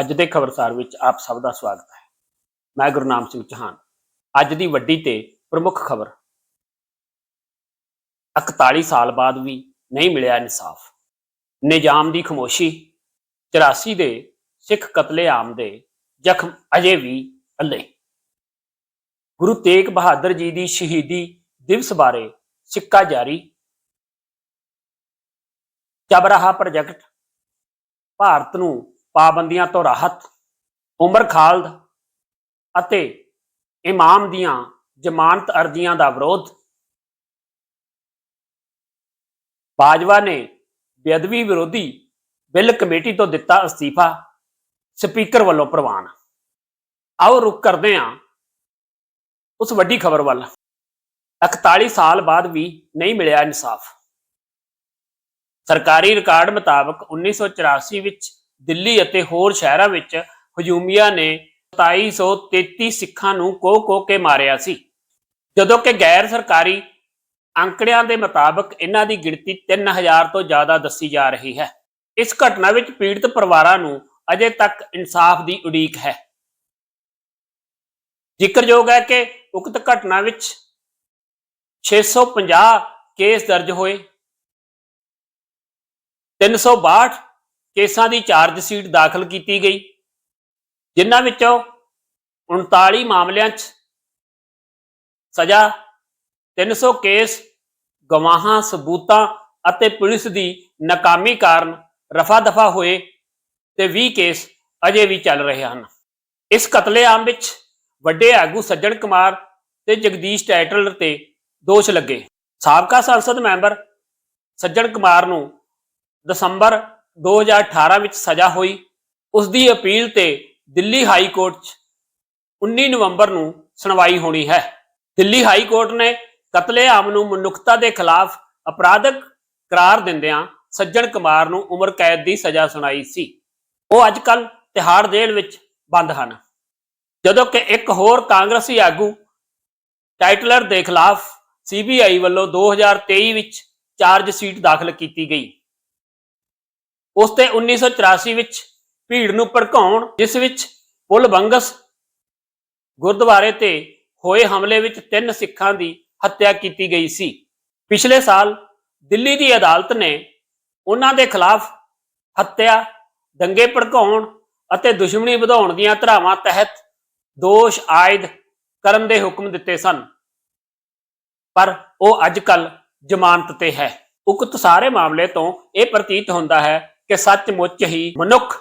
ਅੱਜ ਦੇ ਖਬਰਸਾਰ ਵਿੱਚ ਆਪ ਸਭ ਦਾ ਸਵਾਗਤ ਹੈ। ਮੈਂ ਗੁਰਨਾਮ ਸਿੰਘ ਚੌਹਾਨ। ਅੱਜ ਦੀ ਵੱਡੀ ਤੇ ਪ੍ਰਮੁੱਖ ਖਬਰ। 41 ਸਾਲ ਬਾਅਦ ਵੀ ਨਹੀਂ ਮਿਲਿਆ ਇਨਸਾਫ। ਨਿਜ਼ਾਮ ਦੀ ਖਮੋਸ਼ੀ 84 ਦੇ ਸਿੱਖ ਕਤਲੇਆਮ ਦੇ ਜ਼ਖਮ ਅਜੇ ਵੀ ਅੱਲੇ। ਗੁਰੂ ਤੇਗ ਬਹਾਦਰ ਜੀ ਦੀ ਸ਼ਹੀਦੀ ਦਿਵਸ ਬਾਰੇ ਸਿੱਕਾ ਜਾਰੀ। ਚਬਰਾਹਾ ਪ੍ਰੋਜੈਕਟ, ਭਾਰਤ ਨੂੰ ਪਾਬੰਦੀਆਂ ਤੋਂ ਰਾਹਤ, ਉਮਰ ਖਾਲਦ ਅਤੇ ਇਮਾਮ ਦੀਆਂ ਜ਼ਮਾਨਤ ਅਰਜ਼ੀਆਂ ਦਾ ਵਿਰੋਧ। ਬਾਜਵਾ ਨੇ ਬੇਅਦਬੀ ਵਿਰੋਧੀ ਬਿੱਲ ਕਮੇਟੀ ਤੋਂ ਦਿੱਤਾ ਅਸਤੀਫਾ, ਸਪੀਕਰ ਵੱਲੋਂ ਪ੍ਰਵਾਨ। ਆਓ ਰੁਕ ਕਰਦੇ ਹਾਂ ਉਸ ਵੱਡੀ ਖਬਰ ਵੱਲ। 41 ਸਾਲ ਬਾਅਦ ਵੀ ਨਹੀਂ ਮਿਲਿਆ ਇਨਸਾਫ। ਸਰਕਾਰੀ ਰਿਕਾਰਡ ਮੁਤਾਬਕ 1984 ਵਿੱਚ ਦਿੱਲੀ ਅਤੇ ਹੋਰ ਸ਼ਹਿਰਾਂ ਵਿੱਚ ਹਜੂਮੀਆਂ ਨੇ 2733 ਸਿੱਖਾਂ ਨੂੰ ਕੋਹ-ਕੋਹ ਕੇ ਮਾਰਿਆ ਸੀ। ਜਦੋਂ ਕਿ ਗੈਰ ਸਰਕਾਰੀ ਅੰਕੜਿਆਂ ਦੇ ਮੁਤਾਬਕ ਇਹਨਾਂ ਦੀ ਗਿਣਤੀ 3000 ਤੋਂ ਜ਼ਿਆਦਾ ਦੱਸੀ ਜਾ ਰਹੀ ਹੈ। ਇਸ ਘਟਨਾ ਵਿੱਚ ਪੀੜਤ ਪਰਿਵਾਰਾਂ ਨੂੰ ਅਜੇ ਤੱਕ ਇਨਸਾਫ ਦੀ ਉਡੀਕ ਹੈ। ਜ਼ਿਕਰਯੋਗ ਹੈ ਕਿ ਉਕਤ ਘਟਨਾ ਵਿੱਚ 650 ਕੇਸ ਦਰਜ ਹੋਏ 362 ਕੇਸਾਂ ਦੀ ਚਾਰਜ ਸ਼ੀਟ ਦਾਖਲ ਕੀਤੀ ਗਈ, ਜਿਨ੍ਹਾਂ ਵਿੱਚੋਂ 39 ਮਾਮਲਿਆਂ 'ਚ ਸਜ਼ਾ 300 ਕੇਸ, ਗਵਾਹਾਂ, ਸਬੂਤਾਂ ਅਤੇ ਪੁਲਿਸ ਦੀ ਨਾਕਾਮੀ ਕਾਰਨ ਰਫਾ ਦਫਾ ਹੋਏ ਤੇ 20 ਕੇਸ ਅਜੇ ਵੀ ਚੱਲ ਰਹੇ ਹਨ। ਇਸ ਕਤਲੇਆਮ ਵਿੱਚ ਵੱਡੇ ਆਗੂ ਸੱਜਣ ਕੁਮਾਰ ਤੇ ਜਗਦੀਸ਼ ਟਾਈਟਲ ਤੇ ਦੋਸ਼ ਲੱਗੇ। ਸਾਬਕਾ ਸੰਸਦ ਮੈਂਬਰ ਸੱਜਣ ਕੁਮਾਰ ਨੂੰ ਦਸੰਬਰ 2018 ਵਿੱਚ ਸਜ਼ਾ ਹੋਈ। ਉਸ ਦੀ ਅਪੀਲ ਤੇ ਦਿੱਲੀ ਹਾਈ ਕੋਰਟ 'ਚ 19 ਨਵੰਬਰ ਨੂੰ ਸੁਣਵਾਈ ਹੋਣੀ ਹੈ। ਦਿੱਲੀ ਹਾਈ ਕੋਰਟ ਨੇ ਕਤਲੇਆਮ ਨੂੰ ਮਨੁੱਖਤਾ ਦੇ ਖਿਲਾਫ ਅਪਰਾਧਕ ਕਰਾਰ ਦਿੰਦਿਆਂ ਸੱਜਣ ਕੁਮਾਰ ਨੂੰ ਉਮਰ ਕੈਦ ਦੀ ਸਜ਼ਾ ਸੁਣਾਈ ਸੀ। ਉਹ ਅੱਜਕੱਲ ਤਿਹਾੜ ਜੇਲ੍ਹ ਵਿੱਚ ਬੰਦ ਹਨ। ਜਦੋਂ ਕਿ ਇੱਕ ਹੋਰ ਕਾਂਗਰਸੀ ਆਗੂ ਟਾਈਟਲਰ ਦੇ ਖਿਲਾਫ ਸੀਬੀਆਈ ਵੱਲੋਂ 2023 ਵਿੱਚ ਚਾਰਜ ਸ਼ੀਟ ਦਾਖਲ ਕੀਤੀ ਗਈ। ਉਸ ਤੇ 1984 ਵਿੱਚ ਭੀੜ ਨੂੰ ਭੜਕਾਉਣ, ਜਿਸ ਵਿੱਚ ਪੁਲ ਬੰਗਸ ਗੁਰਦੁਆਰੇ ਤੇ ਹੋਏ ਹਮਲੇ ਵਿੱਚ ਤਿੰਨ ਸਿੱਖਾਂ ਦੀ ਹੱਤਿਆ ਕੀਤੀ ਗਈ ਸੀ। ਪਿਛਲੇ ਸਾਲ ਦਿੱਲੀ ਦੀ ਅਦਾਲਤ ਨੇ ਉਹਨਾਂ ਦੇ ਖਿਲਾਫ ਹੱਤਿਆ, ਦੰਗੇ ਭੜਕਾਉਣ ਅਤੇ ਦੁਸ਼ਮਣੀ ਵਧਾਉਣ ਦੀਆਂ ਧਾਰਾਵਾਂ ਤਹਿਤ ਦੋਸ਼ ਆਇਦ ਕਰਨ ਦੇ ਹੁਕਮ ਦਿੱਤੇ ਸਨ। ਪਰ ਉਹ ਅੱਜਕੱਲ ਜ਼ਮਾਨਤ ਤੇ ਹੈ। ਉਕਤ ਸਾਰੇ ਮਾਮਲੇ ਤੋਂ ਇਹ ਪ੍ਰਤੀਤ ਹੁੰਦਾ ਹੈ ਕਿ ਸੱਚਮੁੱਚ ਹੀ ਮਨੁੱਖ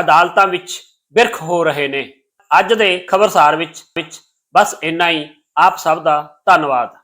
ਅਦਾਲਤਾਂ ਵਿੱਚ ਬਿਰਖ ਹੋ ਰਹੇ ਨੇ। ਅੱਜ ਦੇ ਖਬਰਸਾਰ ਵਿੱਚ ਵਿੱਚ ਬਸ ਇੰਨਾ ਹੀ। ਆਪ ਸਭ ਦਾ ਧੰਨਵਾਦ।